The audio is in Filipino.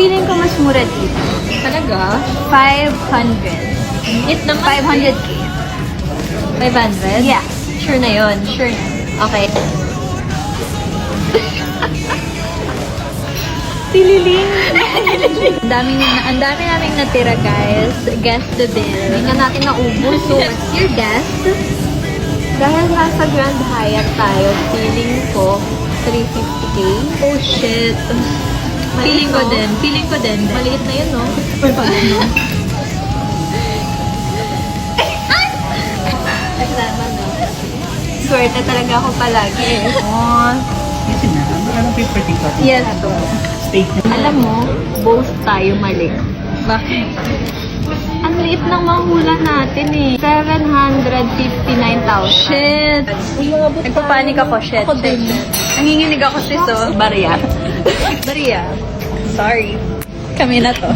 Feeling ko mas mura dito. Talaga? 500. It naman. 500k. 500? Yeah. Sure na yon. Sure na. Okay. Tililing. ang dami na, ang dami naming natira, guys. Guess the bill. Hindi na natin naubos. So, what's your guess? Dahil nasa Grand Hyatt tayo, feeling ko 350k. Oh, shit. Feeling ko din. Feeling ko din. Maliit na yun, no? Swerte talaga ako palagi. Oh, Kasi na, ano anong paper tick natin? yes. Na. Alam mo, both tayo mali. Bakit? Ang liit ng mahula natin eh. 759,000. Shit. Nagpapanik ako, shit. Ako shit, din. Nanginginig ako, sis, oh. Barya. Maria. Sorry. Kami na to.